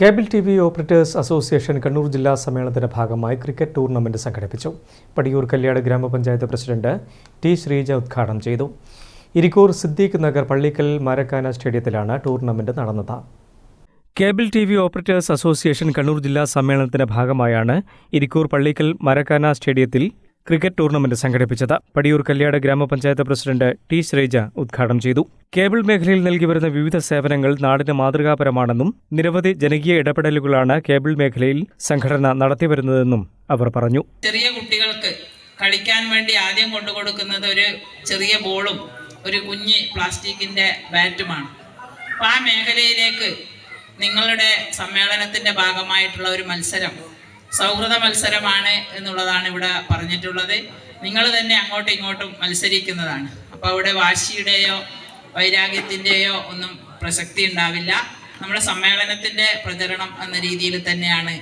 Cable T V operators association Kannur ജില്ലാ സമ്മേളനത്തിന്റെ ഭാഗമായി ക്രിക്കറ്റ് ടൂർണമെന്റ് സംഘടിപ്പിച്ചു. പടിയൂർ കല്യാട് ഗ്രാമപഞ്ചായത്ത് പ്രസിഡന്റ് ടി ശ്രീജ ഉദ്ഘാടനം ചെയ്തു. ഇരിക്കൂർ സിദ്ദീഖ് നഗർ പള്ളിക്കൽ മാരക്കാന സ്റ്റേഡിയത്തിലാണ് ടൂർണമെന്റ് നടന്നത്. Cable T V operators association Kannur ജില്ലാ സമ്മേളനത്തിന്റെ ഭാഗമായാണ് ഇരിക്കൂർ പള്ളിക്കൽ മരക്കാന സ്റ്റേഡിയത്തിൽ ക്രിക്കറ്റ് ടൂർണമെന്റ് സംഘടിപ്പിച്ചത് പടിയൂർ കല്യാട് ഗ്രാമപഞ്ചായത്ത് പ്രസിഡന്റ് ടി ശ്രീജ ഉദ്ഘാടനം ചെയ്തു. കേബിൾ മേഖലയിൽ നൽകി വരുന്ന വിവിധ സേവനങ്ങൾ നാടിന് മാതൃകാപരമാണെന്നും നിരവധി ജനകീയ ഇടപെടലുകളാണ് കേബിൾ മേഖലയിൽ സംഘടന നടത്തിവരുന്നതെന്നും അവർ പറഞ്ഞു. ചെറിയ കുട്ടികൾക്ക് കളിക്കാൻ വേണ്ടി ആദ്യം കൊണ്ടുകൊടുക്കുന്നത് ഒരു ചെറിയ ബോളും ഒരു കുഞ്ഞ് പ്ലാസ്റ്റിക്കിന്റെ ബാറ്റുമാണ്. ആ മേഖലയിലേക്ക് നിങ്ങളുടെ സമ്മേളനത്തിന്റെ ഭാഗമായിട്ടുള്ള ഒരു മത്സരം സൗഹൃദ മത്സരമാണ് എന്നുള്ളതാണ് ഇവിടെ പറഞ്ഞിട്ടുള്ളത്. നിങ്ങൾ തന്നെ അങ്ങോട്ടും ഇങ്ങോട്ടും മത്സരിക്കുന്നതാണ്. അപ്പോൾ അവിടെ വാശിയുടെയോ വൈരാഗ്യത്തിന്റെയോ ഒന്നും പ്രസക്തി ഉണ്ടാവില്ല. നമ്മുടെ സമ്മേളനത്തിന്റെ പ്രചരണം എന്ന രീതിയിൽ തന്നെയാണ്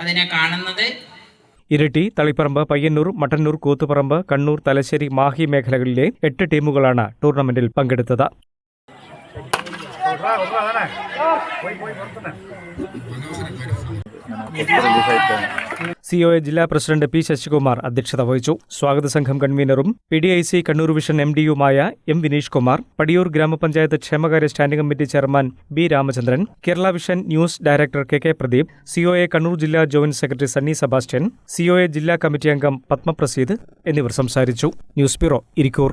അതിനെ കാണുന്നത്. ഇരട്ടി തളിപ്പറമ്പ് പയ്യന്നൂർ മട്ടന്നൂർ കൂത്തുപറമ്പ് കണ്ണൂർ തലശ്ശേരി മാഹി മേഖലകളിലെ എട്ട് ടീമുകളാണ് ടൂർണമെന്റിൽ പങ്കെടുത്തത്. സിഒഎ ജില്ലാ പ്രസിഡന്റ് പി ശശികുമാർ അധ്യക്ഷത വഹിച്ചു. സ്വാഗത സംഘം കൺവീനറും P D I C Kannur vision M ഡിയുമായ M Vineesh Kumar Padiyoor ഗ്രാമപഞ്ചായത്ത് ക്ഷേമകാര്യ standing committee chairman B Ramachandran Kerala vision news director K K Pradeep COA Kannur ജില്ലാ joint secretary Sunny Sebastian COA ജില്ലാ കമ്മിറ്റി അംഗം പത്മപ്രസീദ് എന്നിവർ സംസാരിച്ചു. News bureau Irikkur.